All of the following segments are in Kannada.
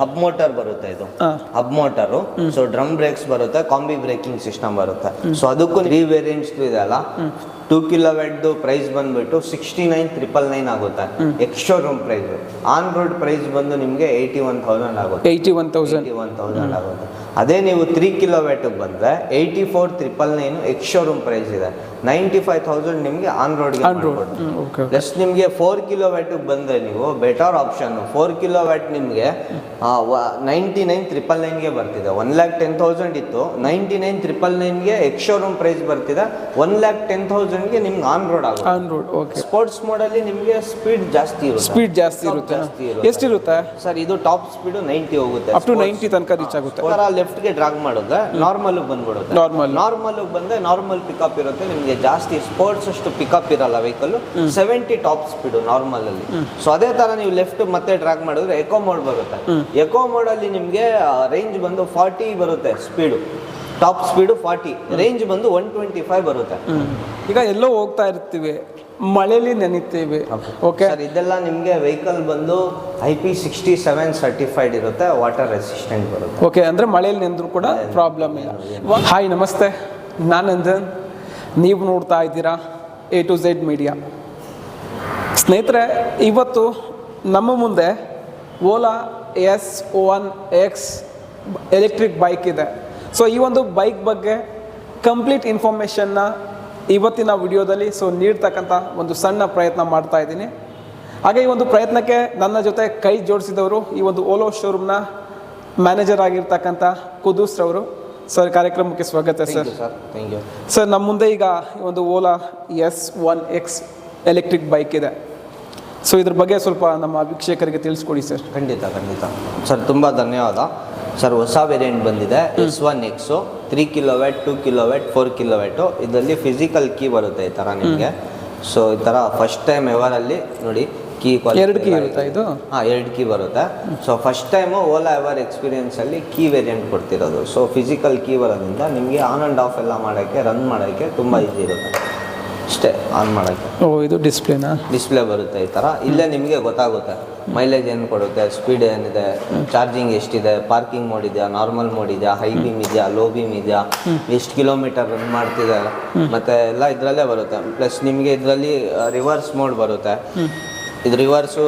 ಹಬ್ ಮೋಟರ್ ಬರುತ್ತೆ ಇದು. Hub motor so drum brakes ಬರುತ್ತೆ ಕಾಂಬಿ ಬ್ರೇಕಿಂಗ್ ಸಿಸ್ಟಮ್ ಬರುತ್ತೆ. ಸೊ ಅದಕ್ಕೂ ತ್ರೀ ವೇರಿಯಂಟ್ಸ್ ಇದೆ ಅಲ್ಲ? ಟೂ ಕಿಲೋ ವೆಡ್ದು ಪ್ರೈಸ್ ಬಂದುಬಿಟ್ಟು ಸಿಕ್ಸ್ಟಿ ನೈನ್ ತ್ರಿಪಲ್ ನೈನ್ ಆಗುತ್ತೆ. Extra room price on road price ಬಂದು ನಿಮಗೆ ಏಯ್ಟಿ ಒನ್ ತೌಸಂಡ್ ಆಗುತ್ತೆ. Eighty one thousand one thousand ಆಗುತ್ತೆ. ಅದೇ ನೀವು ತ್ರೀ ಕಿಲೋ ವ್ಯಾಟಿಗೆ ಬಂದರೆ eighty four triple nine extra room price ಇದೆ ನೈಂಟಿ ಫೈವ್ ತೌಸಂಡ್ ನಿಮಗೆ ಆನ್ ರೋಡ್ಗೆ ಆನ್ ರೋಡ್ ಓಕೆ ಪ್ಲಸ್ ನಿಮಗೆ ಫೋರ್ ಕಿಲೋ ವ್ಯಾಟಿಗೆ ಬಂದರೆ ನೀವು better option four kilo watt ನಿಮಗೆ ನೈಂಟಿ ನೈನ್ ತ್ರಿಪಲ್ ನೈನ್ಗೆ ಬರ್ತಿದೆ. ಒನ್ ಲ್ಯಾಕ್ ಟೆನ್ ತೌಸಂಡ್ ಇತ್ತು. ನೈಂಟಿ ನೈನ್ ತ್ರಿಪಲ್ ನೈನ್ಗೆ ಎಕ್ಸ್ಟ್ರಾ ರೂಮ್ ಪ್ರೈಸ್ ಬರ್ತಿದೆ. ಒನ್ ಲ್ಯಾಕ್ ಟೆನ್ ತೌಸಂಡ್ಗೆ ನಿಮ್ಗೆ ಆನ್ ರೋಡ್ ಆಗುತ್ತೆ. ಆನ್ ರೋಡ್ ಓಕೆ ಸ್ಪೋರ್ಟ್ಸ್ ಮೋಡಲ್ಲಿ ನಿಮಗೆ ಸ್ಪೀಡ್ ಜಾಸ್ತಿ ಇರುತ್ತೆ. ಸ್ಪೀಡ್ ಜಾಸ್ತಿ ಇರುತ್ತೆ. ಎಷ್ಟು ಇರುತ್ತೆ. ಎಷ್ಟಿರುತ್ತೆ ಸರ್ ಇದು ಟಾಪ್ ಸ್ಪೀಡ್ ನೈಂಟಿ ಹೋಗುತ್ತೆ. ಅಪ್ ಟು ನೈಂಟಿ ತನಕ ರೀಚ್ ಆಗುತ್ತೆ. ಲೆಫ್ಟ್ ಲೆಫ್ಟ್ಗೆ ಡ್ರಾಗ್ ಮಾಡಿದ್ರೆ ನಾರ್ಮಲ್ ಬಂದ್ಬಿಡುತ್ತೆ. ನಾರ್ಮಲ್ ನಾರ್ಮಲ್ ಬಂದ್ರೆ ನಾರ್ಮಲ್ ಪಿಕಪ್ ಇರುತ್ತೆ. ನಿಮಗೆ ಜಾಸ್ತಿ ಸ್ಪೋರ್ಟ್ಸ್ ಅಷ್ಟು ಪಿಕಪ್ ಇರಲ್ಲ vehicle seventy top speed normal ಅಲ್ಲಿ. ಸೊ ಅದೇ ತರ ನೀವು ಲೆಫ್ಟ್ ಮತ್ತೆ ಡ್ರಾಗ್ ಮಾಡಿದ್ರೆ ಎಕೋ ಮೋಡ್ ಬರುತ್ತೆ. ಎಕೋ ಮೋಡ್ ಅಲ್ಲಿ ನಿಮಗೆ ರೇಂಜ್ ಬಂದು ಫಾರ್ಟಿ ಬರುತ್ತೆ speed top speed forty range ಬಂದು ಒನ್ ಟ್ವೆಂಟಿ ಫೈವ್ ಬರುತ್ತೆ. ಈಗ ಎಲ್ಲೋ ಹೋಗ್ತಾ ಇರ್ತೀವಿ ಮಳೆಯಲ್ಲಿ ನೆನಿತೀವಿ ಓಕೆ? ಸರ್ ಇದೆಲ್ಲ ನಿಮಗೆ ವೆಹಿಕಲ್ ಬಂದು I P sixty seven certified ಇರುತ್ತೆ ವಾಟರ್ ರೆಸಿಸ್ಟೆಂಟ್ ಬರುತ್ತೆ. ಓಕೆ ಅಂದರೆ ಮಳೆಯಲ್ಲಿ ನೆಂದರೂ ಕೂಡ ಪ್ರಾಬ್ಲಮ್ ಇಲ್ಲ. ಹಾಯ್ ನಮಸ್ತೆ. ನಾನು ನಂದನ್ ನೀವು ನೋಡ್ತಾ ಇದ್ದೀರಾ ಎ ಟು ಝೆಡ್ ಮೀಡಿಯಾ ಸ್ನೇಹಿತರೆ ಇವತ್ತು ನಮ್ಮ ಮುಂದೆ Ola S one X electric bike ಇದೆ. ಸೊ ಈ ಒಂದು ಬೈಕ್ ಬಗ್ಗೆ ಕಂಪ್ಲೀಟ್ ಇನ್ಫಾರ್ಮೇಷನ್ನ ಇವತ್ತಿನ ವಿಡಿಯೋದಲ್ಲಿ ಸೊ ನೀಡ್ತಕ್ಕಂಥ ಒಂದು ಸಣ್ಣ ಪ್ರಯತ್ನ ಮಾಡ್ತಾ ಇದ್ದೀನಿ. ಹಾಗೆ ಈ ಒಂದು ಪ್ರಯತ್ನಕ್ಕೆ ನನ್ನ ಜೊತೆ ಕೈ ಜೋಡಿಸಿದವರು ಈ ಒಂದು ಓಲೋ ಶೋರೂಮ್ನ ಮ್ಯಾನೇಜರ್ ಆಗಿರ್ತಕ್ಕಂಥ ಕುದೂಸ್ ಅವರು ಸರ್ ಕಾರ್ಯಕ್ರಮಕ್ಕೆ ಸ್ವಾಗತ sir sir thank you sir ನಮ್ಮ ಮುಂದೆ ಈಗ ಈ ಒಂದು Ola S one X electric bike ಇದೆ. ಸೊ ಇದ್ರ ಬಗ್ಗೆ ಸ್ವಲ್ಪ ನಮ್ಮ ವೀಕ್ಷಕರಿಗೆ ತಿಳಿಸ್ಕೊಡಿ ಸರ್ ಖಂಡಿತ ಖಂಡಿತ. ಸರ್ ತುಂಬ ಧನ್ಯವಾದ. ಸರ್ ಹೊಸ ವೇರಿಯಂಟ್ ಬಂದಿದೆ. S one X three kilowatt two kilowatt four kilowatt ಇದರಲ್ಲಿ ಫಿಸಿಕಲ್ ಕೀ ಬರುತ್ತೆ ಈ ಥರ ನಿಮಗೆ. ಸೊ ಈ ಥರ ಫಸ್ಟ್ ಟೈಮ್ ಎವರಲ್ಲಿ ನೋಡಿ ಕೀ ಎರಡು ಕೀ ಇರುತ್ತಾ ಇದು? ಹಾಂ ಎರಡು ಕೀ ಬರುತ್ತೆ. So first time Ola ever ಎಕ್ಸ್ಪೀರಿಯನ್ಸಲ್ಲಿ key variant ಕೊಡ್ತಿರೋದು. ಸೊ ಫಿಸಿಕಲ್ ಕೀ ಬರೋದ್ರಿಂದ ನಿಮಗೆ ಆನ್ ಆ್ಯಂಡ್ ಆಫ್ ಎಲ್ಲ ಮಾಡೋಕ್ಕೆ ರನ್ ಮಾಡೋಕ್ಕೆ ತುಂಬ ಈಸಿ ಇರುತ್ತೆ. ಅಷ್ಟೇ ಆನ್ ಮಾಡೋಕ್ಕೆ. ಓ ಇದು ಡಿಸ್ಪ್ಲೇನಾ ಡಿಸ್ಪ್ಲೇ ಬರುತ್ತೆ ಈ ಥರ. ಇಲ್ಲೇ ನಿಮಗೆ ಗೊತ್ತಾಗುತ್ತೆ. ಮೈಲೇಜ್ ಏನು ಕೊಡುತ್ತೆ ಸ್ಪೀಡ್ ಏನಿದೆ ಚಾರ್ಜಿಂಗ್ ಎಷ್ಟಿದೆ ಪಾರ್ಕಿಂಗ್ ಮೋಡ್ ಇದೆಯಾ ನಾರ್ಮಲ್ ಮೋಡ್ ಇದೆಯಾ ಹೈ ಬೀಮ್ ಇದೆಯಾ ಲೋ ಬೀಮ್ ಇದೆಯಾ ಎಷ್ಟು ಕಿಲೋಮೀಟರ್ ರನ್ ಮಾಡ್ತಿದೆ ಮತ್ತೆ ಎಲ್ಲ ಇದರಲ್ಲೇ ಬರುತ್ತೆ. ಪ್ಲಸ್ ನಿಮಗೆ ಇದರಲ್ಲಿ ರಿವರ್ಸ್ ಮೋಡ್ ಬರುತ್ತೆ. ಇದು ರಿವರ್ಸು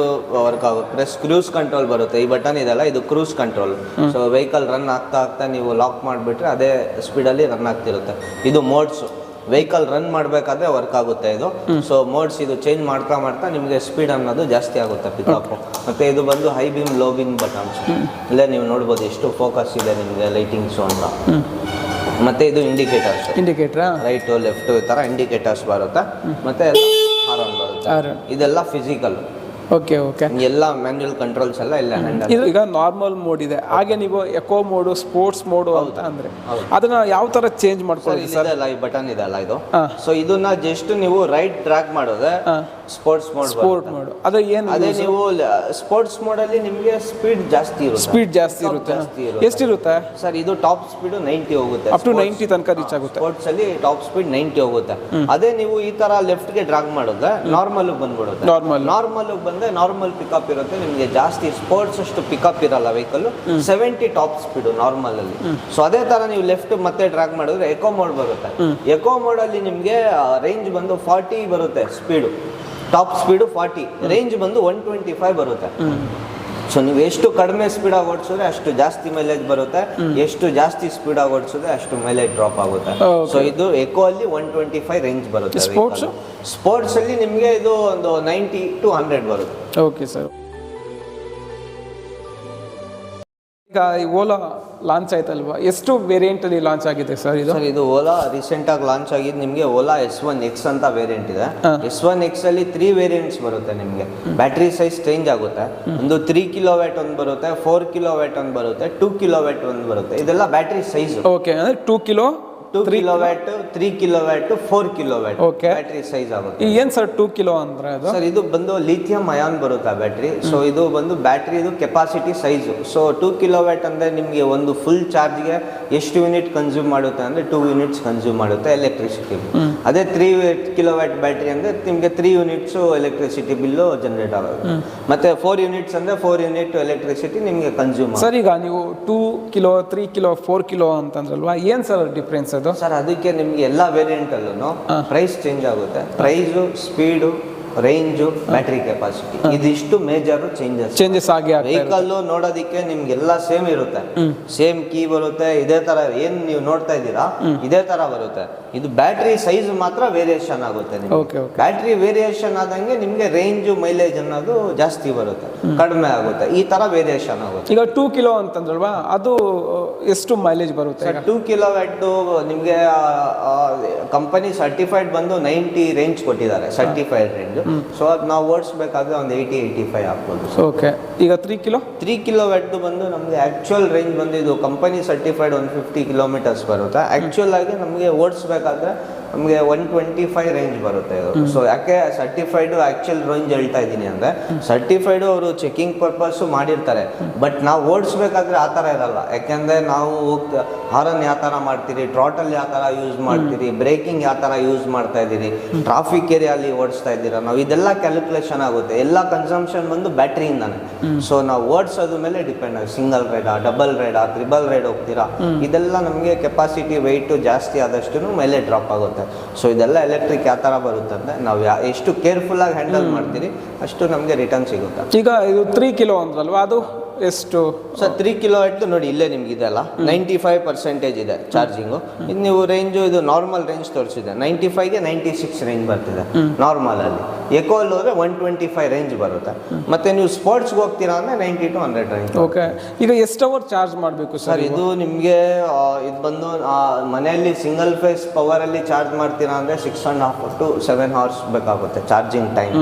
ವರ್ಕ್ ಆಗುತ್ತೆ. ಪ್ಲಸ್ ಕ್ರೂಸ್ ಕಂಟ್ರೋಲ್ ಬರುತ್ತೆ. ಈ ಬಟನ್ ಇದೆಲ್ಲ ಇದು cruise control so vehicle run ಆಗ್ತಾ ಆಗ್ತಾ ನೀವು ಲಾಕ್ ಮಾಡಿಬಿಟ್ರೆ ಅದೇ ಸ್ಪೀಡಲ್ಲಿ ರನ್ ಆಗ್ತಿರುತ್ತೆ. ಇದು ಮೋಡ್ಸು ವೆಹಿಕಲ್ ರನ್ ಮಾಡಬೇಕಾದ್ರೆ ವರ್ಕ್ ಆಗುತ್ತೆ ಇದು. ಸೊ ಮೋಡ್ಸ್ ಇದು ಚೇಂಜ್ ಮಾಡ್ತಾ ಮಾಡ್ತಾ ನಿಮಗೆ ಸ್ಪೀಡ್ ಅನ್ನೋದು ಜಾಸ್ತಿ ಆಗುತ್ತೆ ಪಿಕಪ್ ಮತ್ತೆ ಇದು ಬಂದು high beam low beam buttons ಇಲ್ಲೇ ನೀವು ನೋಡ್ಬೋದು ಎಷ್ಟು ಫೋಕಸ್ ಇದೆ ನಿಮಗೆ ಲೈಟಿಂಗ್ಸು ಅಂತ ಮತ್ತೆ ಇದು ಇಂಡಿಕೇಟರ್ಸ್ ಇಂಡಿಕೇಟರ್ ರೈಟು ಲೆಫ್ಟು ಈ ಥರ ಇಂಡಿಕೇಟರ್ಸ್ ಬರುತ್ತೆ. ಮತ್ತೆ ಹಾರನ್ ಬರುತ್ತೆ. ಇದೆಲ್ಲ ಫಿಸಿಕಲ್ ಓಕೆ ಓಕೆ ಎಲ್ಲ ಮ್ಯಾನ್ಯಲ್ ಕಂಟ್ರೋಲ್ಸ್ ಎಲ್ಲ ಇಲ್ಲ ಹ್ಯಾಂಡಲ್ ಇದು ಈಗ ನಾರ್ಮಲ್ ಮೋಡ್ ಇದೆ. ಹಾಗೆ ನೀವು ಎಕೋ ಮೋಡು ಸ್ಪೋರ್ಟ್ಸ್ ಮೋಡು ಅಂತ ಅಂದ್ರೆ ಅದನ್ನ ಯಾವ ತರ ಚೇಂಜ್ ಮಾಡ್ಕೊಳ್ಳಿ ಸರ್ ಇಲ್ಲ ಈ ಬಟನ್ ಇದೆ ಅಲ್ಲ ಇದು. ಸೊ ಇದನ್ನ ಜಸ್ಟ್ ನೀವು ರೈಟ್ ಟ್ರ್ಯಾಕ್ ಮಾಡೋದೆ ಸ್ಪೋರ್ಟ್ಸ್ ಮೋಡ್ ಸ್ಪೋರ್ಟ್ ಮೋಡ್ ಅದು ಏನು ಅದೇ ನೀವು ಸ್ಪೋರ್ಟ್ಸ್ ಮೋಡ್ ಅಲ್ಲಿ ನಿಮಗೆ ಸ್ಪೀಡ್ ಜಾಸ್ತಿ ಇರುತ್ತೆ. ಸ್ಪೀಡ್ ಜಾಸ್ತಿ ಇರುತ್ತೆ. ಎಷ್ಟು ಇರುತ್ತೆ. ಎಷ್ಟಿರುತ್ತೆ? ಸರ್ ಇದು ಟಾಪ್ ಸ್ಪೀಡ್ ನೈಂಟಿ ಹೋಗುತ್ತೆ. ಅಪ್ ಟು ನೈಂಟಿ ತನಕ ರೀಚ್ ಆಗುತ್ತೆ. ಸ್ಪೋರ್ಟ್ಸ್ ಅಲ್ಲಿ ಟಾಪ್ ಸ್ಪೀಡ್ ನೈಂಟಿ ಹೋಗುತ್ತೆ. ಅದೇ ನೀವು ಈ ತರ ಲೆಫ್ಟ್ಗೆ ಡ್ರಾಗ್ ಮಾಡೋದು ನಾರ್ಮಲ್ ಬಂದ್ಬಿಡುತ್ತೆ. ನಾರ್ಮಲ್ ನಾರ್ಮಲ್ ಬಂದ್ರೆ ನಾರ್ಮಲ್ ಪಿಕಪ್ ಇರುತ್ತೆ. ನಿಮಗೆ ಜಾಸ್ತಿ ಸ್ಪೋರ್ಟ್ಸ್ ಅಷ್ಟು ಪಿಕಪ್ ಇರಲ್ಲ vehicle seventy top speed normal ಅಲ್ಲಿ. ಸೊ ಅದೇ ತರ ನೀವು ಲೆಫ್ಟ್ ಮತ್ತೆ ಡ್ರಾಗ್ ಮಾಡಿದ್ರೆ ಎಕೋ ಮೋಡ್ ಬರುತ್ತೆ. ಎಕೋ ಮೋಡ್ ಅಲ್ಲಿ ನಿಮಗೆ ರೇಂಜ್ ಬಂದು ಫಾರ್ಟಿ ಬರುತ್ತೆ speed top speed forty range ಬಂದು ಒನ್ ಟ್ವೆಂಟಿ ಫೈವ್ ಬರುತ್ತೆ ಸೊ ನೀವು ಎಷ್ಟು ಕಡಿಮೆ ಸ್ಪೀಡಾಗಿ ಓಡಿಸಿದ್ರೆ ಅಷ್ಟು ಜಾಸ್ತಿ ಮೈಲೇಜ್ ಬರುತ್ತೆ. ಎಷ್ಟು ಜಾಸ್ತಿ ಸ್ಪೀಡಾಗಿ ಓಡಿಸಿದ್ರೆ ಅಷ್ಟು ಮೈಲೇಜ್ ಡ್ರಾಪ್ ಆಗುತ್ತೆ. ಸೊ ಇದು ಎಕೋ ಅಲ್ಲಿ ಒನ್ ಟ್ವೆಂಟಿ ಫೈವ್ ರೇಂಜ್ ಬರುತ್ತೆ ಸ್ಪೋರ್ಟ್ಸ್ ಸ್ಪೋರ್ಟ್ಸ್ ಅಲ್ಲಿ ನಿಮಗೆ ಇದು ಒಂದು ನೈಂಟಿ ಟು ಹಂಡ್ರೆಡ್ ಬರುತ್ತೆ. ಓಕೆ ಸರ್ ಈಗ ಓಲಾ ಲಾಂಚ್ ಆಯ್ತಲ್ವಾ? ಎಷ್ಟು ವೇರಿಯಂಟ್ ಅಲ್ಲಿ ಲಾಂಚ್ ಆಗಿದೆ ಸರ್ ಇದು? ಸರ್ ಇದು ಓಲಾ ರೀಸೆಂಟ್ ಆಗಿ ಲಾಂಚ್ ಆಗಿದ್ದು ನಿಮಗೆ ಓಲಾ ಎಸ್ ಒನ್ ಎಕ್ಸ್ ಅಂತ ವೇರಿಯಂಟ್ ಇದೆ. ಎಸ್ ಒನ್ ಎಕ್ಸ್ ಅಲ್ಲಿ ತ್ರೀ ವೇರಿಯಂಟ್ಸ್ ಬರುತ್ತೆ ನಿಮಗೆ. ಬ್ಯಾಟ್ರಿ ಸೈಜ್ ಚೇಂಜ್ ಆಗುತ್ತೆ. ಒಂದು ತ್ರೀ ಕಿಲೋ ವ್ಯಾಟ್ ಒಂದು ಬರುತ್ತೆ ಫೋರ್ ಕಿಲೋ ವ್ಯಾಟ್ ಒಂದು ಬರುತ್ತೆ ಟೂ ಕಿಲೋ ವ್ಯಾಟ್ ಒಂದು ಬರುತ್ತೆ. ಇದೆಲ್ಲ ಬ್ಯಾಟ್ರಿ ಸೈಜ್ ಓಕೆ ಅಂದ್ರೆ two kilo two kilowatt three kilowatt four kilowatt battery size ಆಗುತ್ತೆ. ಏನ್ ಸರ್ ಟೂ ಕಿಲೋ ಅಂದ್ರೆ ಅದು? ಸರ್ ಇದು ಬಂದು ಲಿಥಿಯಂ ಅಯಾನ್ ಬರುತ್ತೆ ಬ್ಯಾಟ್ರಿ ಸೊ ಇದು ಬಂದು ಬ್ಯಾಟ್ರಿ ಇದು capacity size so two kilowatt ಅಂದರೆ ನಿಮಗೆ ಒಂದು ಫುಲ್ ಚಾರ್ಜ್ಗೆ ಎಷ್ಟು ಯೂನಿಟ್ ಕನ್ಸ್ಯೂಮ್ ಮಾಡುತ್ತೆ ಅಂದ್ರೆ ಟೂ ಯೂನಿಟ್ಸ್ ಕನ್ಸ್ಯೂಮ್ ಮಾಡುತ್ತೆ ಎಲೆಕ್ಟ್ರಿಸಿಟಿ ಅದೇ ತ್ರೀ ಕಿಲೋ ವ್ಯಾಟ್ ಬ್ಯಾಟ್ರಿ ಅಂದರೆ ನಿಮಗೆ three units electricity bill generate ಆಗೋದು. ಮತ್ತೆ ಫೋರ್ ಯೂನಿಟ್ಸ್ ಅಂದರೆ ಫೋರ್ ಯೂನಿಟ್ ಎಲೆಕ್ಟ್ರಿಸಿಟಿ ನಿಮಗೆ ಕನ್ಸ್ಯೂಮ್ ಸರ್ ಈಗ ನೀವು two kilo three kilo four kilo ಅಂತಂದ್ರಲ್ವಾ? ಏನು ಸರ್ ಡಿಫ್ರೆನ್ಸ್ ಅದು? ಸರ್ ಅದಕ್ಕೆ ನಿಮಗೆ ಎಲ್ಲ ವೇರಿಯಂಟಲ್ಲೂ ಪ್ರೈಸ್ ಚೇಂಜ್ ಆಗುತ್ತೆ. Price speed range battery capacity ಇದಿಷ್ಟು ಮೇಜರ್ ಚೇಂಜಸ್ ಚೇಂಜಸ್ ಆಗಿ ವೆಹಿಕಲ್ ನೋಡೋದಿಕ್ಕೆ ನಿಮ್ಗೆಲ್ಲ ಸೇಮ್ ಇರುತ್ತೆ. ಸೇಮ್ ಕೀ ಬರುತ್ತೆ. ಇದೇ ತರ ಏನ್ ನೀವು ನೋಡ್ತಾ ಇದ್ದೀರಾ? ಇದೇ ತರ ಬರುತ್ತೆ. ಇದು ಬ್ಯಾಟ್ರಿ ಸೈಜ್ ಮಾತ್ರ ವೇರಿಯೇಷನ್ ಆಗುತ್ತೆ ಓಕೆ okay. ಬ್ಯಾಟ್ರಿ ವೇರಿಯೇಷನ್ ಆದಂಗೆ ನಿಮ್ಗೆ ರೇಂಜ್ ಮೈಲೇಜ್ ಅನ್ನೋದು ಜಾಸ್ತಿ ಬರುತ್ತೆ. ಕಡಿಮೆ ಆಗುತ್ತೆ. ಈ ತರ ವೇರಿಯೇಷನ್ ಆಗುತ್ತೆ. ಈಗ ಟೂ ಕಿಲೋ ಅಂತಂದ್ರಲ್ವಾ ಅದು ಎಷ್ಟು ಮೈಲೇಜ್ ಬರುತ್ತೆ ಟೂ ಕಿಲೋ ವ್ಯಾಟ್ ನಿಮಗೆ ಕಂಪನಿ ಸರ್ಟಿಫೈಡ್ ಬಂದು ನೈಂಟಿ ರೇಂಜ್ ಕೊಟ್ಟಿದ್ದಾರೆ ಸರ್ಟಿಫೈಡ್ ರೇಂಜ್ ಸೊ ಅದ್ ನಾವು ಓಡಿಸ್ಬೇಕಾದ್ರೆ ಒಂದು ಏಯ್ಟಿ ಏಯ್ಟಿ ಫೈವ್ ಆಗ್ಬೋದು ಓಕೆ ಈಗ three kilo three kilo watt ಬಂದು ನಮಗೆ ಆ್ಯಕ್ಚುಯಲ್ ರೇಂಜ್ ಬಂದು ಇದು company certified one fifty kilometres ಬರುತ್ತೆ. ಆ್ಯಕ್ಚುಯಲ್ ಆಗಿ ನಮಗೆ ಓಡಿಸ್ಬೇಕಾದ್ರೆ ನಮಗೆ ಒನ್ ಟ್ವೆಂಟಿ ಫೈವ್ ರೇಂಜ್ ಬರುತ್ತೆ ಇದು. ಸೊ ಯಾಕೆ ಸರ್ಟಿಫೈಡ್ ಆಕ್ಚುಲ್ ರೇಂಜ್ ಹೇಳ್ತಾ ಇದ್ದೀನಿ ಅಂದರೆ ಸರ್ಟಿಫೈಡ್ ಅವರು ಚೆಕಿಂಗ್ ಪರ್ಪಸ್ಸು ಮಾಡಿರ್ತಾರೆ. ಬಟ್ ನಾವು ಓಡಿಸ್ಬೇಕಾದ್ರೆ ಆ ಥರ ಇರಲ್ಲ. ಯಾಕೆಂದರೆ ನಾವು ಹೋಗ್ತಾ ಹಾರನ್ ಯಾವ ಥರ ಮಾಡ್ತೀರಿ ಟ್ರಾಟಲ್ ಯಾವ ಥರ ಯೂಸ್ ಮಾಡ್ತೀರಿ ಬ್ರೇಕಿಂಗ್ ಯಾವ ಥರ ಯೂಸ್ ಮಾಡ್ತಾ ಇದ್ದೀರಿ ಟ್ರಾಫಿಕ್ ಏರಿಯಲ್ಲಿ ಓಡಿಸ್ತಾ ಇದ್ದೀರಾ ನಾವು ಇದೆಲ್ಲ ಕ್ಯಾಲ್ಕುಲೇಷನ್ ಆಗುತ್ತೆ. ಎಲ್ಲ ಕನ್ಸಂಪ್ಷನ್ ಬಂದು ಬ್ಯಾಟ್ರಿಯಿಂದಾನೆ ಸೊ ನಾವು ಓಡಿಸೋದ್ರ ಮೇಲೆ ಡಿಪೆಂಡ್ ಆಗುತ್ತೆ. ಸಿಂಗಲ್ ರೈಡಾ ಡಬಲ್ ರೈಡಾ ತ್ರಿಬಲ್ ರೈಡ್ ಹೋಗ್ತೀರಾ? ಇದೆಲ್ಲ ನಮಗೆ ಕೆಪಾಸಿಟಿ ವೆಯ್ಟು ಜಾಸ್ತಿ ಆದಷ್ಟು ಮೇಲೆ ಡ್ರಾಪ್ ಆಗುತ್ತೆ. ಸೊ ಇದೆಲ್ಲ ಎಲೆಕ್ಟ್ರಿಕ್ ಯಾವ ಥರ ಬರುತ್ತೆ ಅಂದರೆ ನಾವು ಯಾ ಎಷ್ಟು ಕೇರ್ಫುಲ್ಲಾಗಿ ಹ್ಯಾಂಡಲ್ ಮಾಡ್ತೀರಿ ಅಷ್ಟು ನಮಗೆ ರಿಟರ್ನ್ ಸಿಗುತ್ತೆ. ಈಗ ಇದು ತ್ರೀ ಕಿಲೋ ಅಂದ್ರಲ್ವಾ ಅದು? ಎಷ್ಟು ಸರ್ ತ್ರೀ ಕಿಲೋ ಇಟ್ಟು ನೋಡಿ ಇಲ್ಲೇ ನಿಮ್ಗೆ ಇದೆಲ್ಲ ನೈಂಟಿ ಫೈವ್ ಪರ್ಸೆಂಟೇಜ್ ಇದೆ ಚಾರ್ಜಿಂಗು ಇದು ನೀವು ರೇಂಜು ಇದು ನಾರ್ಮಲ್ ರೇಂಜ್ ತೋರಿಸಿದೆ. ನೈಂಟಿ ಫೈವ್ಗೆ ನೈಂಟಿ ಸಿಕ್ಸ್ ರೇಂಜ್ ಬರ್ತಿದೆ ನಾರ್ಮಲ್ ಅಲ್ಲಿ. ಎಕೋಲ್ ಹೋದ್ರೆ ಒನ್ ಟ್ವೆಂಟಿ ಫೈವ್ ರೇಂಜ್ ಬರುತ್ತೆ ಮತ್ತೆ ನೀವು ಸ್ಪೋರ್ಟ್ಸ್ಗೆ ಹೋಗ್ತೀರಾ ಅಂದರೆ ninety to hundred range okay ಈಗ ಎಷ್ಟು ಅವರ್ ಚಾರ್ಜ್ ಮಾಡಬೇಕು ಸರ್ ಇದು ನಿಮಗೆ ಇದು ಬಂದು ಮನೆಯಲ್ಲಿ ಸಿಂಗಲ್ ಫೇಸ್ ಪವರಲ್ಲಿ ಚಾರ್ಜ್ ಮಾಡ್ತೀರಾ ಅಂದರೆ six and half to seven hours ಬೇಕಾಗುತ್ತೆ ಚಾರ್ಜಿಂಗ್ ಟೈಮ್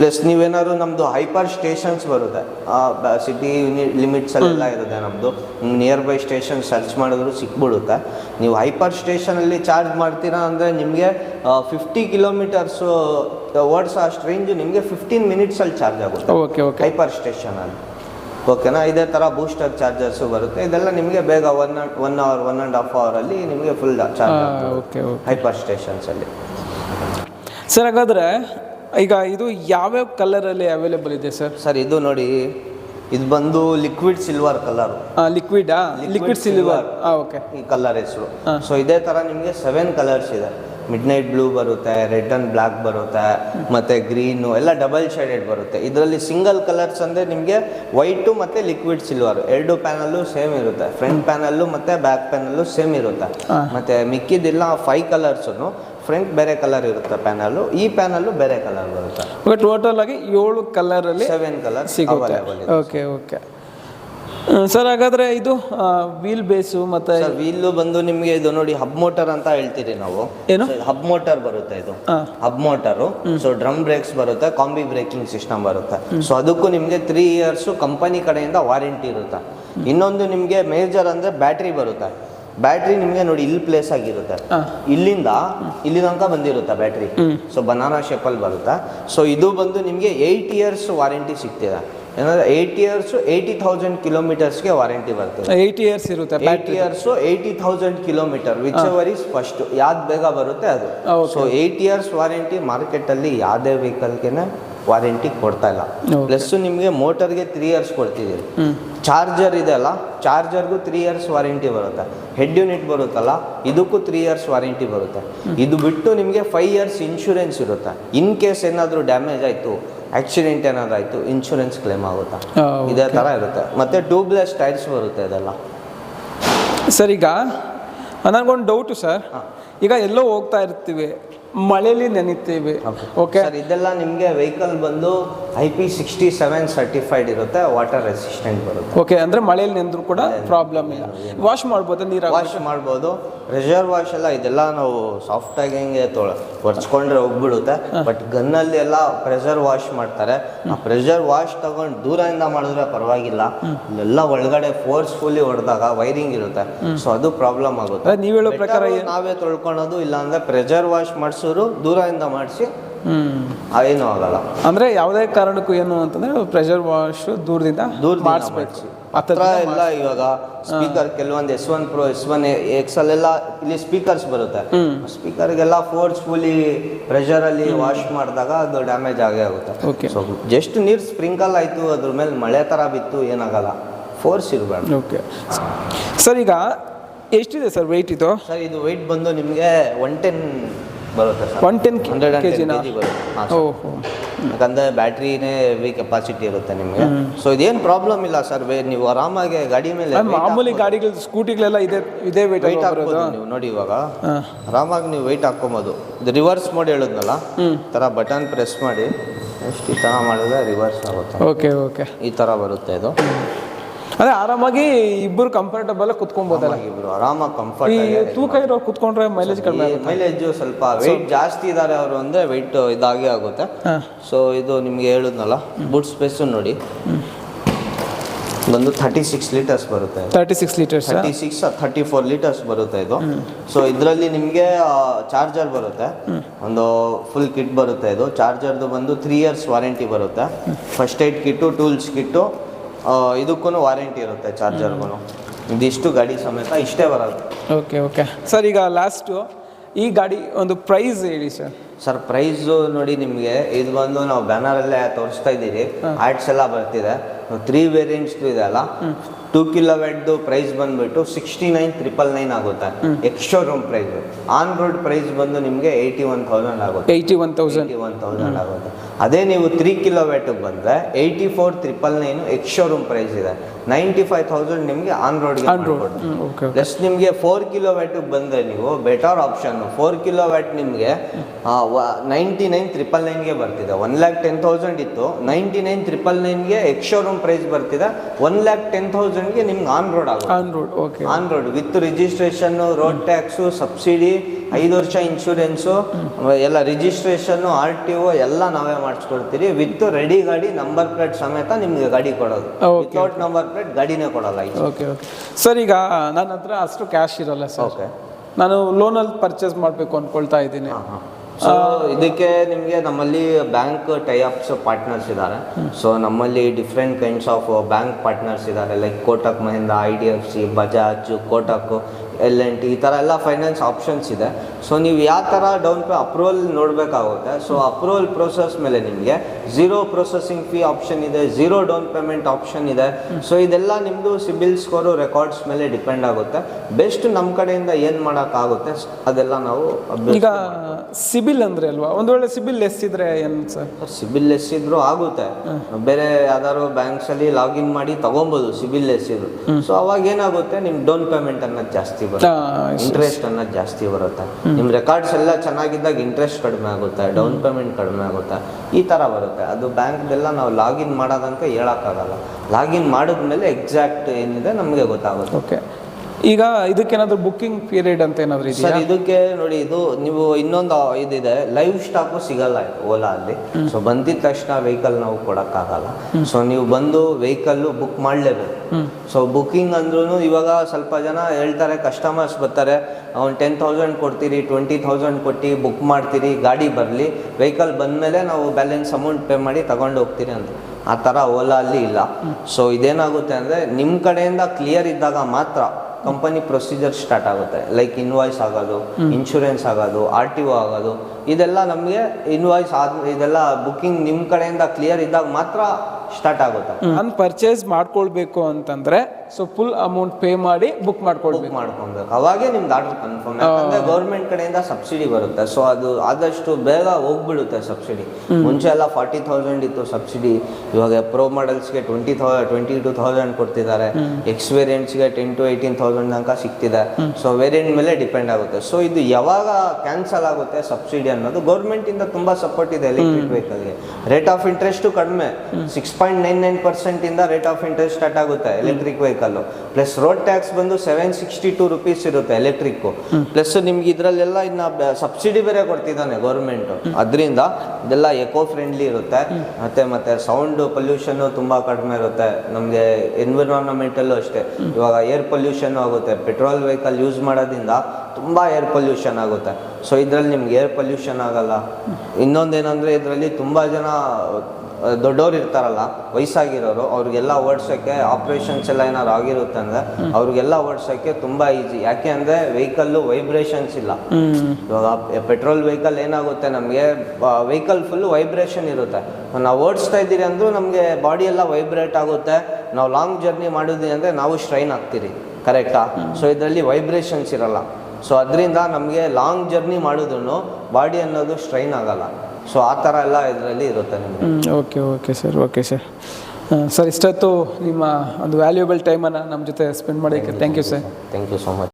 ಪ್ಲಸ್ ನೀವೇನಾದ್ರು ನಮ್ಮದು ಹೈಪರ್ ಸ್ಟೇಷನ್ಸ್ ಬರುತ್ತೆ. ಸಿಟಿ ಲಿಮಿಟ್ಸ್ ಅಲ್ಲೆಲ್ಲ ಇರುತ್ತೆ ನಮ್ಮದು ನಿಯರ್ ಬೈ ಸ್ಟೇಷನ್ ಸರ್ಚ್ ಮಾಡಿದ್ರು ಸಿಕ್ಬಿಡುತ್ತೆ. ನೀವು ಹೈಪರ್ ಸ್ಟೇಷನಲ್ಲಿ ಚಾರ್ಜ್ ಮಾಡ್ತೀರಾ ಅಂದರೆ ನಿಮಗೆ ಫಿಫ್ಟಿ ಕಿಲೋಮೀಟರ್ಸು ವರ್ಡ್ಸ್ ಅಷ್ಟು ಸ್ಟ್ರೇಂಜ್ ನಿಮಗೆ ಫಿಫ್ಟೀನ್ ಮಿನಿಟ್ಸಲ್ಲಿ ಚಾರ್ಜ್ ಆಗುತ್ತೆ. ಓಕೆ ಓಕೆ ಹೈಪರ್ ಸ್ಟೇಷನಲ್ಲಿ. ಓಕೆನಾ ಇದೇ ಥರ ಬೂಸ್ಟರ್ ಚಾರ್ಜರ್ಸು ಬರುತ್ತೆ. ಇದೆಲ್ಲ ನಿಮಗೆ ಬೇಗ one one hour one and half ಅವರಲ್ಲಿ ನಿಮಗೆ full charge okay okay hyper ಸ್ಟೇಷನ್ಸಲ್ಲಿ. Sir ಹಾಗಾದ್ರೆ ಈಗ ಇದು ಯಾವ್ಯಾವ ಕಲರಲ್ಲಿ ಅವೈಲೇಬಲ್ ಇದೆ ಸರ್ ಸರ್ ಇದು ನೋಡಿ ಇದು ಬಂದು ಲಿಕ್ವಿಡ್ ಸಿಲ್ವರ್ ಕಲರ್ ಲಿಕ್ವಿಡಾ ಲಿಕ್ವಿಡ್ ಸಿಲ್ವರ್ ಹಾಂ ಓಕೆ ಈ ಕಲರ್ ಹೆಸರು. ಸೊ ಇದೇ ತರ ನಿಮಗೆ ಸೆವೆನ್ ಕಲರ್ಸ್ ಇದೆ. ಮಿಡ್ ನೈಟ್ ಬ್ಲೂ ಬರುತ್ತೆ ರೆಡ್ ಅಂಡ್ ಬ್ಲ್ಯಾಕ್ ಬರುತ್ತೆ ಮತ್ತೆ ಗ್ರೀನು ಎಲ್ಲ ಡಬಲ್ ಶೇಡೆಡ್ ಬರುತ್ತೆ. ಇದರಲ್ಲಿ ಸಿಂಗಲ್ ಕಲರ್ಸ್ ಅಂದರೆ ನಿಮಗೆ ವೈಟು ಮತ್ತು ಲಿಕ್ವಿಡ್ ಸಿಲ್ವರ್ ಎರಡು ಪ್ಯಾನಲ್ಲು ಸೇಮ್ ಇರುತ್ತೆ. ಫ್ರಂಟ್ ಪ್ಯಾನಲ್ಲು ಮತ್ತು ಬ್ಯಾಕ್ ಪ್ಯಾನಲ್ಲು ಸೇಮ್ ಇರುತ್ತೆ. ಮತ್ತು ಮಿಕ್ಕಿದ್ದಿಲ್ಲ ಫೈವ್ ಕಲರ್ಸು ಫ್ರಂಟ್ ಬೇರೆ ಕಲರ್ ಇರುತ್ತೆ ಪ್ಯಾನಲ್ಲು ಈ ಪ್ಯಾನಲ್ಲು ಬೇರೆ ಕಲರ್ ಬರುತ್ತೆ. ಟೋಟಲ್ ಆಗಿ ಏಳು ಕಲರಲ್ಲಿ ಸೆವೆನ್ ಕಲರ್ ಸಿಗುತ್ತೆ. ಓಕೆ ಓಕೆ ಸರ್ ಹಾಗಾದ್ರೆ ಇದು ವೀಲ್ ಬೇಸು ಮತ್ತೆ ವೀಲ್ ಬಂದು ನಿಮಗೆ ಇದು ನೋಡಿ ಹಬ್ ಮೋಟರ್ ಅಂತ ಹೇಳ್ತೀರಿ ನಾವು. ಏನು? ಹಬ್ ಮೋಟರ್ ಬರುತ್ತೆ ಇದು. Hub motor so drum brakes ಬರುತ್ತೆ ಕಾಂಬಿ ಬ್ರೇಕಿಂಗ್ ಸಿಸ್ಟಮ್ ಬರುತ್ತೆ. ಸೊ ಅದಕ್ಕೂ ನಿಮಗೆ ತ್ರೀ ಇಯರ್ಸ್ ಕಂಪನಿ ಕಡೆಯಿಂದ ವಾರಂಟಿ ಇರುತ್ತೆ. ಇನ್ನೊಂದು ನಿಮಗೆ ಮೇಜರ್ ಅಂದ್ರೆ ಬ್ಯಾಟ್ರಿ ಬರುತ್ತೆ. ಬ್ಯಾಟ್ರಿ ನಿಮಗೆ ನೋಡಿ ಇಲ್ಲಿ ಪ್ಲೇಸ್ ಆಗಿರುತ್ತೆ. ಇಲ್ಲಿಂದ ಇಲ್ಲಿ ತನಕ ಬಂದಿರುತ್ತೆ ಬ್ಯಾಟ್ರಿ ಸೊ ಬನಾನಾ ಶೇಪಲ್ಲಿ ಬರುತ್ತೆ. ಸೊ ಇದು ಬಂದು ನಿಮಗೆ ಏಯ್ಟ್ ಇಯರ್ಸ್ ವಾರಂಟಿ ಸಿಗ್ತಿದೆ. ಏನಂದ್ರೆ ಏಯ್ಟ್ ಇಯರ್ಸ್ ಏಯ್ಟಿ ತೌಸಂಡ್ ಕಿಲೋಮೀಟರ್ಸ್ಗೆ ವಾರಂಟಿ ಬರ್ತದೆ. ಏಯ್ಟಿ ಇಯರ್ಸ್ ಇರುತ್ತೆ eight years eighty thousand kilometre whichever is first ಯಾವ್ದು ಬೇಗ ಬರುತ್ತೆ ಅದು. ಸೊ ಏಯ್ಟ್ ಇಯರ್ಸ್ ವಾರಂಟಿ ಮಾರ್ಕೆಟಲ್ಲಿ ಯಾವುದೇ ವೆಹಿಕಲ್ಗೆನೆ ವಾರಂಟಿ ಕೊಡ್ತಾ ಇಲ್ಲ. ಪ್ಲಸ್ ನಿಮಗೆ ಮೋಟರ್ಗೆ ತ್ರೀ ಇಯರ್ಸ್ ಕೊಡ್ತಿದ್ದೀರಿ. ಚಾರ್ಜರ್ ಇದೆ ಅಲ್ಲ ಚಾರ್ಜರ್ಗೂ ತ್ರೀ ಇಯರ್ಸ್ ವಾರಂಟಿ ಬರುತ್ತೆ. ಹೆಡ್ ಯೂನಿಟ್ ಬರುತ್ತಲ್ಲ ಇದಕ್ಕೂ ತ್ರೀ ಇಯರ್ಸ್ ವಾರಂಟಿ ಬರುತ್ತೆ. ಇದು ಬಿಟ್ಟು ನಿಮಗೆ ಫೈವ್ ಇಯರ್ಸ್ ಇನ್ಶೂರೆನ್ಸ್ ಇರುತ್ತೆ. ಇನ್ ಕೇಸ್ ಏನಾದರೂ ಡ್ಯಾಮೇಜ್ ಆಯಿತು ಆಕ್ಸಿಡೆಂಟ್ ಏನಾದ್ರು ಇನ್ಶೂರೆನ್ಸ್ ಕ್ಲೇಮ್ ಆಗುತ್ತಾ? ಇದೇ ಥರ ಇರುತ್ತೆ. ಮತ್ತೆ ಟ್ಯೂಬ್ಲೆಸ್ ಟೈರ್ಸ್ ಬರುತ್ತೆ ಇದೆಲ್ಲ. ಸರ್ ಈಗ ನನಗೊಂದು ಡೌಟು ಸರ್. ಈಗ ಎಲ್ಲೋ ಹೋಗ್ತಾ ಇರ್ತೀವಿ. ಮಳೆಯಲ್ಲಿ ನೆನಿತೀವಿ. ಓಕೆ ಸರ್ ಇದೆಲ್ಲ ನಿಮಗೆ ವೆಹಿಕಲ್ ಬಂದು I P sixty seven certified ಇರುತ್ತೆ ವಾಟರ್ ರೆಸಿಸ್ಟೆಂಟ್ ಬರುತ್ತೆ. ಓಕೆ ಅಂದರೆ ಮಳೆಯಲ್ಲಿ ನೆಂದ್ರು ಕೂಡ ಪ್ರಾಬ್ಲಮ್ ಇಲ್ಲ. ವಾಶ್ ಮಾಡ್ಬೋದು ನೀರು ವಾಶ್ ಮಾಡ್ಬೋದು. ಪ್ರೆಷರ್ ವಾಶ್ ಎಲ್ಲ ಇದೆಲ್ಲ ನಾವು ಸಾಫ್ಟ್ ಆಗಿ ಹಿಂಗೆ ತೊಳ ಒರ್ಚ್ಕೊಂಡ್ರೆ ಹೋಗ್ಬಿಡುತ್ತೆ. ಬಟ್ ಗನ್ನಲ್ಲಿ ಎಲ್ಲ ಪ್ರೆಷರ್ ವಾಶ್ ಮಾಡ್ತಾರೆ. ಆ ಪ್ರೆಷರ್ ವಾಶ್ ತಗೊಂಡು ದೂರದಿಂದ ಮಾಡಿದ್ರೆ ಪರವಾಗಿಲ್ಲ. ಎಲ್ಲ ಒಳಗಡೆ ಫೋರ್ಸ್ಫುಲ್ಲಿ ಹೊಡೆದಾಗ ವೈರಿಂಗ್ ಇರುತ್ತೆ. ಸೊ ಅದು ಪ್ರಾಬ್ಲಮ್ ಆಗುತ್ತೆ. ನೀವು ಹೇಳೋ ಪ್ರಕಾರ ನಾವೇ ತೊಳ್ಕೊಳೋದು ಇಲ್ಲ ಅಂದ್ರೆ ಪ್ರೆಷರ್ ವಾಶ್ ಮಾಡಿಸೋರು ದೂರದಿಂದ ಮಾಡಿಸಿ ಏನು ಆಗಲ್ಲ. ಅಂದ್ರೆ ಯಾವುದೇ ಕಾರಣಕ್ಕೂ ಏನು ಅಂತಂದ್ರೆ ಪ್ರೆಷರ್ ವಾಶ್ ದೂರದಿಂದ ದೂರ ಮಾಡಿಸ್ಬೇಕು. ಮಾಡಿಸಿ. ಹತ್ರ ಎಲ್ಲ ಇವಾಗ ಸ್ಪೀಕರ್ ಕೆಲವೊಂದು S one pro S one X ಎಲ್ಲ ಇಲ್ಲಿ ಸ್ಪೀಕರ್ಸ್ ಬರುತ್ತೆ. ಸ್ಪೀಕರ್ಗೆಲ್ಲ ಫೋರ್ಸ್ಫುಲಿ ಪ್ರೆಷರ್ ಅಲ್ಲಿ ವಾಶ್ ಮಾಡಿದಾಗ ಅದು ಡ್ಯಾಮೇಜ್ ಆಗೇ ಆಗುತ್ತೆ. ಓಕೆ ಸೊ ಜಸ್ಟ್ ನೀರು ಸ್ಪ್ರಿಂಕಲ್ ಆಯ್ತು ಅದ್ರ ಮೇಲೆ ಮಳೆ ತರ ಬಿತ್ತು ಏನಾಗಲ್ಲ. ಫೋರ್ಸ್ ಇರಬಾರ್ದು ಓಕೆ ಸರ್ ಈಗ ಎಷ್ಟಿದೆ ಸರ್ ವೆಯ್ಟ್ ಇದು? ಸರ್ ಇದು ವೆಯ್ಟ್ ಬಂದು ನಿಮಗೆ ಒನ್ ಟೆನ್ ಬರುತ್ತೆ sir. One ten hundred K ಜಿನ ಓಹೋ. ಯಾಕಂದ್ರೆ ಬ್ಯಾಟ್ರಿನೇ ವೀಕ್ ಕೆಪಾಸಿಟಿ ಇರುತ್ತೆ ನಿಮಗೆ. ಸೊ ಇದೇನು ಪ್ರಾಬ್ಲಮ್ ಇಲ್ಲ ಸರ್ ನೀವು ಆರಾಮಾಗಿ ಗಾಡಿ ಮೇಲೆ ಮಾಮೂಲಿ ಗಾಡಿಗಳು ಸ್ಕೂಟಿಗಳೆಲ್ಲ ಇದೆ ಇದೇ ವೆಯ್ಟ್ ವೆಯ್ಟ್ ಹಾಕ್ಬೋದು ನೀವು ನೋಡಿ ಇವಾಗ. ಆರಾಮಾಗಿ ನೀವು ವೆಯ್ಟ್ ಹಾಕ್ಕೊಬೋದು. ಇದು ರಿವರ್ಸ್ ಮೋಡ್ ಹೇಳಿದ್ನಲ್ಲ? ಥರ ಬಟನ್ ಪ್ರೆಸ್ ಮಾಡಿ ಎಷ್ಟು ಈ ಥರ ಮಾಡಿದ್ರೆ ರಿವರ್ಸ್ ಆಗುತ್ತೆ. ಓಕೆ ಓಕೆ ಈ ಥರ ಬರುತ್ತೆ ಇದು. ಅದೇ ಆರಾಮಾಗಿ ಇಬ್ಬರು ಕಂಫರ್ಟಬಲ್ ಕುತ್ಕೊಬೋದಲ್ಲ ಇಬ್ರು ಆರಾಮಾಗಿ ಕಂಫರ್ಟ್ ಈ ತೂಕ ಇರೋ ಕುತ್ಕೊಂಡ್ರೆ ಮೈಲೇಜ್ ಕಡಿಮೆ ಆಗುತ್ತೆ? ಮೈಲೇಜ್ ಸ್ವಲ್ಪ ವೆಯ್ಟ್ ಜಾಸ್ತಿ ಇದ್ದಾರೆ ಅವರು ಅಂದರೆ ವೆಯ್ಟ್ ಇದಾಗೆ ಆಗುತ್ತೆ. ಸೊ ಇದು ನಿಮಗೆ ಹೇಳುದ್ನಲ್ಲ ಬೂಟ್ ಸ್ಪೇಸ್ ನೋಡಿ. ಬಂದು ಥರ್ಟಿ ಸಿಕ್ಸ್ ಲೀಟರ್ಸ್ ಬರುತ್ತೆ thirty six litres thirty six thirty four litres ಬರುತ್ತೆ ಇದು. ಸೊ ಇದರಲ್ಲಿ ನಿಮಗೆ ಚಾರ್ಜರ್ ಬರುತ್ತೆ. ಒಂದು ಫುಲ್ ಕಿಟ್ ಬರುತ್ತೆ ಇದು. ಚಾರ್ಜರ್ದು ಬಂದು ತ್ರೀ ಇಯರ್ಸ್ ವಾರಂಟಿ ಬರುತ್ತೆ. First aid kit tools kit ಇದಕ್ಕೂ ವಾರಂಟಿ ಇರುತ್ತೆ ಚಾರ್ಜರ್ಗೂ ಇದಿಷ್ಟು ಗಾಡಿ ಸಮೇತ ಇಷ್ಟೇ ಬರೋದು ಓಕೆ ಓಕೆ. ಸರ್ ಈಗ ಲಾಸ್ಟು ಈ ಗಾಡಿ ಒಂದು ಪ್ರೈಸ್ ಹೇಳಿ ಸರ್. ಸರ್ ಪ್ರೈಸು ನೋಡಿ ನಿಮಗೆ ಇದು ಬಂದು ನಾವು ಬ್ಯಾನರಲ್ಲೇ ತೋರಿಸ್ತಾ ಇದ್ದೀರಿ. ಆ್ಯಡ್ಸ್ ಎಲ್ಲ ಬರ್ತಿದೆ. ತ್ರೀ ವೇರಿಯಂಟ್ಸ್ದು ಇದೆ ಅಲ್ಲ? ಟೂ ಕಿಲೋವೆಟ್ದು ಪ್ರೈಸ್ ಬಂದ್ಬಿಟ್ಟು ಸಿಕ್ಸ್ಟಿ ನೈನ್ ತ್ರಿಪಲ್ ನೈನ್ ಆಗುತ್ತೆ extra room price on road price ಬಂದು ನಿಮಗೆ ಏಯ್ಟಿ ಒನ್ ತೌಸಂಡ್ ಆಗುತ್ತೆ. Eighty one thousand one thousand ಆಗುತ್ತೆ. ಅದೇ ನೀವು ತ್ರೀ ಕಿಲೋ ವ್ಯಾಟಿಗೆ ಬಂದರೆ eighty four triple nine X showroom price ಇದೆ ನೈಂಟಿ ಫೈವ್ ತೌಸಂಡ್ ನಿಮಗೆ ಆನ್ ರೋಡ್ಗೆ ಜಸ್ಟ್ ನಿಮಗೆ ಫೋರ್ ಕಿಲೋ ವ್ಯಾಟಿಗೆ ಬಂದರೆ ನೀವು better option four kilo watt ನಿಮಗೆ ನೈಂಟಿ ನೈನ್ ತ್ರಿಪಲ್ ನೈನ್ಗೆ ಬರ್ತಿದೆ. ಒನ್ ಲ್ಯಾಕ್ ಟೆನ್ ತೌಸಂಡ್ ಇತ್ತು. ನೈಂಟಿ ನೈನ್ ತ್ರಿಪಲ್ ನೈನ್ಗೆ ಎಕ್ಸ್ ಶೋರೂಮ್ ಪ್ರೈಸ್ ಬರ್ತಿದೆ. ಒನ್ ಲ್ಯಾಕ್ ಟೆನ್ ತೌಸಂಡ್ಗೆ ನಿಮ್ಗೆ ಆನ್ ರೋಡ್ ಆಗುತ್ತೆ. On road okay on road with registration road tax subsidy ಐದು ವರ್ಷ ಇನ್ಶೂರೆನ್ಸು ಎಲ್ಲ ರಿಜಿಸ್ಟ್ರೇಷನ್ನು ಆರ್ ಟಿ ಒ ಎಲ್ಲ ನಾವೇ ಮಾಡಿಸ್ಕೊಡ್ತೀರಿ. ವಿತ್ ರೆಡಿ ಗಾಡಿ ನಂಬರ್ ಪ್ಲೇಟ್ ಸಮೇತ ನಿಮಗೆ ಗಾಡಿ ಕೊಡೋದು. ವಿತೌಟ್ ನಂಬರ್ ಪ್ಲೇಟ್ ಗಾಡಿನೇ ಕೊಡಲ್ಲ ಓಕೆ ಓಕೆ ಸರ್ ಈಗ ನನ್ನ ಹತ್ರ ಅಷ್ಟು ಕ್ಯಾಶ್ ಇರಲ್ಲ ಸರ್ ಓಕೆ ನಾನು ಲೋನಲ್ಲಿ ಪರ್ಚೇಸ್ ಮಾಡಬೇಕು ಅಂದ್ಕೊಳ್ತಾ ಇದ್ದೀನಿ. ಸೊ ಇದಕ್ಕೆ ನಿಮಗೆ ನಮ್ಮಲ್ಲಿ ಬ್ಯಾಂಕ್ ಟೈಅಪ್ಸ್ ಪಾರ್ಟ್ನರ್ಸ್ ಇದ್ದಾರೆ ಸೊ ನಮ್ಮಲ್ಲಿ different kinds of bank partners ಇದ್ದಾರೆ like Kotak Mahindra I D F C Bajaj Kotak L N T ಈ ಥರ ಎಲ್ಲ ಫೈನಾನ್ಸ್ ಆಪ್ಷನ್ಸ್ ಇದೆ. ಸೊ ನೀವು ಯಾವ ಥರ ಡೌನ್ ಪೇ ಅಪ್ರೂವಲ್ ನೋಡಬೇಕಾಗುತ್ತೆ ಸೊ ಅಪ್ರೂವಲ್ ಪ್ರೋಸೆಸ್ ಮೇಲೆ ನಿಮಗೆ ಝೀರೋ ಪ್ರೊಸೆಸಿಂಗ್ ಫೀ ಆಪ್ಷನ್ ಇದೆ ಝೀರೋ ಡೌನ್ ಪೇಮೆಂಟ್ ಆಪ್ಷನ್ ಇದೆ. ಸೊ ಇದೆಲ್ಲ ನಿಮ್ಮದು ಸಿಬಿಲ್ ಸ್ಕೋರು ರೆಕಾರ್ಡ್ಸ್ ಮೇಲೆ ಡಿಪೆಂಡ್ ಆಗುತ್ತೆ. ಬೆಸ್ಟ್ ನಮ್ಮ ಕಡೆಯಿಂದ ಏನು ಮಾಡೋಕ್ಕಾಗುತ್ತೆ ಅದೆಲ್ಲ ನಾವು ಈಗ ಸಿಬಿಲ್ ಅಂದ್ರೆ ಅಲ್ವಾ? ಒಂದು ವೇಳೆ ಸಿಬಿಲ್ ಎಷ್ಟಿದ್ರೆ ಏನು ಸರ್? ಸಿಬಿಲ್ ಲೆಸ್ ಇದ್ರು ಆಗುತ್ತೆ ಬೇರೆ ಯಾವ್ದಾದ್ರು ಬ್ಯಾಂಕ್ಸಲ್ಲಿ ಲಾಗಿನ್ ಮಾಡಿ ತಗೊಬೋದು ಸಿಬಿಲ್ ಲೆಸ್ ಇದ್ರು ಸೊ ಅವಾಗ ಏನಾಗುತ್ತೆ ನಿಮ್ಮ ಡೌನ್ ಪೇಮೆಂಟ್ ಅನ್ನೋದು ಜಾಸ್ತಿ ಇಂಟ್ರೆಸ್ಟ್ ಅನ್ನೋದು ಜಾಸ್ತಿ ಬರುತ್ತೆ. ನಿಮ್ ರೆಕಾರ್ಡ್ಸ್ ಎಲ್ಲ ಚೆನ್ನಾಗಿದ್ದಾಗ ಇಂಟ್ರೆಸ್ಟ್ ಕಡಿಮೆ ಆಗುತ್ತೆ ಡೌನ್ ಪೇಮೆಂಟ್ ಕಡಿಮೆ ಆಗುತ್ತೆ. ಈ ತರ ಬರುತ್ತೆ. ಅದು ಬ್ಯಾಂಕ್ದೆಲ್ಲ ನಾವು ಲಾಗಿನ್ ಮಾಡೋದಂತ ಹೇಳೋಕ್ಕಾಗಲ್ಲ. ಲಾಗಿನ್ ಮಾಡಿದ್ಮೇಲೆ ಎಕ್ಸಾಕ್ಟ್ ಏನಿದೆ ನಮಗೆ ಗೊತ್ತಾಗುತ್ತೆ. ಓಕೆ ಈಗ ಇದಕ್ಕೇನಾದ್ರು ಬುಕ್ಕಿಂಗ್ ಪೀರಿಯಡ್ ಅಂತ ಏನಾದ್ರು ಇದೆಯಾ? ಸರ್ ಇದಕ್ಕೆ ನೋಡಿ ಇದು ನೀವು ಇನ್ನೊಂದು ಇದಿದೆ ಲೈವ್ ಸ್ಟಾಕು ಸಿಗಲ್ಲ ಓಲಾ ಅಲ್ಲಿ ಸೊ ಬಂದಿದ ತಕ್ಷಣ ವೆಹಿಕಲ್ ನಾವು ಕೊಡಕ್ಕಾಗಲ್ಲ. ಸೊ ನೀವು ಬಂದು ವೆಹಿಕಲ್ ಬುಕ್ ಮಾಡಲೇಬೇಕು. ಸೊ ಬುಕ್ಕಿಂಗ್ ಅಂದ್ರೂ ಇವಾಗ ಸ್ವಲ್ಪ ಜನ ಹೇಳ್ತಾರೆ ಕಸ್ಟಮರ್ಸ್ ಬರ್ತಾರೆ ಅವ್ನು ಟೆನ್ ತೌಸಂಡ್ ಕೊಡ್ತೀರಿ ಟ್ವೆಂಟಿ ತೌಸಂಡ್ ಕೊಟ್ಟು ಬುಕ್ ಮಾಡ್ತೀರಿ ಗಾಡಿ ಬರಲಿ ವೆಹಿಕಲ್ ಬಂದಮೇಲೆ ನಾವು ಬ್ಯಾಲೆನ್ಸ್ ಅಮೌಂಟ್ ಪೇ ಮಾಡಿ ತಗೊಂಡು ಹೋಗ್ತೀರಿ ಅಂತ ಆ ಥರ ಓಲಾ ಅಲ್ಲಿ ಇಲ್ಲ ಸೊ ಇದೇನಾಗುತ್ತೆ ಅಂದರೆ ನಿಮ್ಮ ಕಡೆಯಿಂದ ಕ್ಲಿಯರ್ ಇದ್ದಾಗ ಮಾತ್ರ ಕಂಪನಿ ಪ್ರೊಸೀಜರ್ ಸ್ಟಾರ್ಟ್ ಆಗುತ್ತೆ. ಲೈಕ್ ಇನ್ವಾಯ್ಸ್ ಆಗೋದು ಇನ್ಶೂರೆನ್ಸ್ ಆಗೋದು ಆರ್ ಟಿ ಒ ಆಗೋದು ಇದೆಲ್ಲ ನಮಗೆ ಇನ್ವಾಯ್ಸ್ ಆದ ಇದೆಲ್ಲ ಬುಕ್ಕಿಂಗ್ ನಿಮ್ಮ ಕಡೆಯಿಂದ ಕ್ಲಿಯರ್ ಇದ್ದಾಗ ಮಾತ್ರ ಸ್ಟಾರ್ಟ್ ಆಗುತ್ತೆ ನಾನು ಪರ್ಚೇಸ್ ಮಾಡ್ಕೊಳ್ಬೇಕು ಅಂತಂದ್ರೆ ಸೊ ಫುಲ್ ಅಮೌಂಟ್ ಪೇ ಮಾಡಿ ಬುಕ್ ಬುಕ್ ಮಾಡ್ಕೊಳ್ಬೇಕು. ಮಾಡ್ಕೊಬೇಕು ಅವಾಗೆ ನಿಮ್ದು ಆರ್ಡರ್ ಕನ್ಫರ್ಮ್ ಯಾಕಂದ್ರೆ ಗೌರ್ಮೆಂಟ್ ಕಡೆಯಿಂದ ಸಬ್ಸಿಡಿ ಬರುತ್ತೆ. ಸೊ ಅದು ಆದಷ್ಟು ಬೇಗ ಹೋಗ್ಬಿಡುತ್ತೆ ಸಬ್ಸಿಡಿ ಮುಂಚೆ ಎಲ್ಲ ಫಾರ್ಟಿ ತೌಸಂಡ್ ಇತ್ತು ಸಬ್ಸಿಡಿ ಇವಾಗ pro ಮಾಡಲ್ಸ್ಗೆ twenty thou twenty two thousand ಕೊಡ್ತಿದ್ದಾರೆ. ಎಕ್ಸ್ ವೇರಿಯಂಟ್ಸ್ಗೆ ಟೆನ್ ಟು ಏಯ್ಟೀನ್ ತೌಸಂಡ್ ತನಕ ಸಿಕ್ತಿದೆ ಸೊ ವೇರಿಯಂಟ್ ಮೇಲೆ ಡಿಪೆಂಡ್ ಆಗುತ್ತೆ. ಸೊ ಇದು ಯಾವಾಗ ಕ್ಯಾನ್ಸಲ್ ಆಗುತ್ತೆ ಸಬ್ಸಿಡಿ ಅನ್ನೋದು ಗೌರ್ಮೆಂಟ್ ಇಂದ ತುಂಬಾ ಸಪೋರ್ಟ್ ಇದೆ ಎಲೆಕ್ಟ್ರಿಕ್ ವೆಹಿಕಲ್ಗೆ ರೇಟ್ ಆಫ್ ಇಂಟ್ರೆಸ್ಟು ಕಡಿಮೆ. Six point nine nine percent ಇಂದ ರೇಟ್ ಆಫ್ ಇಂಟ್ರೆಸ್ಟ್ ಸ್ಟಾರ್ಟ್ ಆಗುತ್ತೆ electric vehicle plus road tax ಬಂದು ಸೆವೆನ್ ಸಿಕ್ಸ್ಟಿ ಟೂ ರುಪೀಸ್ ಇರುತ್ತೆ ಎಲೆಕ್ಟ್ರಿಕ್ ಪ್ಲಸ್ ನಿಮ್ಗೆ ಇದರಲ್ಲೆಲ್ಲ ಇನ್ನ ಸಬ್ಸಿಡಿ ಬೇರೆ ಕೊಡ್ತಿದ್ದಾನೆ ಗೌರ್ಮೆಂಟು ಅದರಿಂದ ಇದೆಲ್ಲ ಎಕೋ ಫ್ರೆಂಡ್ಲಿ ಇರುತ್ತೆ. ಮತ್ತೆ ಮತ್ತೆ ಸೌಂಡ್ ಪೊಲ್ಯೂಷನ್ ತುಂಬಾ ಕಡಿಮೆ ಇರುತ್ತೆ. ನಮಗೆ ಎನ್ವಿರಾನ್ಮೆಂಟಲ್ಲೂ ಅಷ್ಟೇ. ಇವಾಗ ಏರ್ ಪೊಲ್ಯೂಷನ್ ಆಗುತ್ತೆ. ಪೆಟ್ರೋಲ್ ವೆಹಿಕಲ್ ಯೂಸ್ ಮಾಡೋದ್ರಿಂದ ತುಂಬಾ ಏರ್ ಪೊಲ್ಯೂಷನ್ ಆಗುತ್ತೆ. ಸೊ ಇದರಲ್ಲಿ ನಿಮ್ಗೆ ಏರ್ ಪೊಲ್ಯೂಷನ್ ಆಗಲ್ಲ. ಇನ್ನೊಂದೇನಂದ್ರೆ ಇದರಲ್ಲಿ ತುಂಬಾ ಜನ ದೊಡ್ಡವ್ರು ಇರ್ತಾರಲ್ಲ ವಯಸ್ಸಾಗಿರೋರು ಅವ್ರಿಗೆಲ್ಲ ಓಡಿಸೋಕ್ಕೆ ಆಪ್ರೇಷನ್ಸ್ ಎಲ್ಲ ಏನಾದ್ರು ಆಗಿರುತ್ತೆ ಅಂದರೆ ಅವ್ರಿಗೆಲ್ಲ ಓಡಿಸೋಕ್ಕೆ ತುಂಬ ಈಸಿ ಯಾಕೆ ಅಂದರೆ ವೆಹಿಕಲ್ಲು ವೈಬ್ರೇಷನ್ಸ್ ಇಲ್ಲ. ಇವಾಗ ಪೆಟ್ರೋಲ್ ವೆಹಿಕಲ್ ಏನಾಗುತ್ತೆ ನಮಗೆ ವೆಹಿಕಲ್ ಫುಲ್ ವೈಬ್ರೇಷನ್ ಇರುತ್ತೆ. ನಾವು ಓಡಿಸ್ತಾ ಇದ್ದೀರಿ ಅಂದರೂ ನಮಗೆ ಬಾಡಿ ಎಲ್ಲ ವೈಬ್ರೇಟ್ ಆಗುತ್ತೆ. ನಾವು ಲಾಂಗ್ ಜರ್ನಿ ಮಾಡಿದ್ವಿ ಅಂದರೆ ನಾವು ಸ್ಟ್ರೈನ್ ಆಗ್ತೀರಿ. ಕರೆಕ್ಟಾ ಸೊ ಇದರಲ್ಲಿ ವೈಬ್ರೇಷನ್ಸ್ ಇರಲ್ಲ. ಸೊ ಅದರಿಂದ ನಮಗೆ ಲಾಂಗ್ ಜರ್ನಿ ಮಾಡಿದ್ರು ಬಾಡಿ ಅನ್ನೋದು ಸ್ಟ್ರೈನ್ ಆಗಲ್ಲ. ಸೊ ಆ ಥರ ಎಲ್ಲ ಇದರಲ್ಲಿ ಇರುತ್ತೆ ನಿಮಗೆ. Okay okay sir okay sir sir ಇಷ್ಟೊತ್ತು ನಿಮ್ಮ ಒಂದು ವ್ಯಾಲ್ಯೂಬಲ್ ಟೈಮನ್ನು ನಮ್ಮ ಜೊತೆ ಸ್ಪೆಂಡ್ ಮಾಡೋಕ್ಕೆ thank you sir thank you so much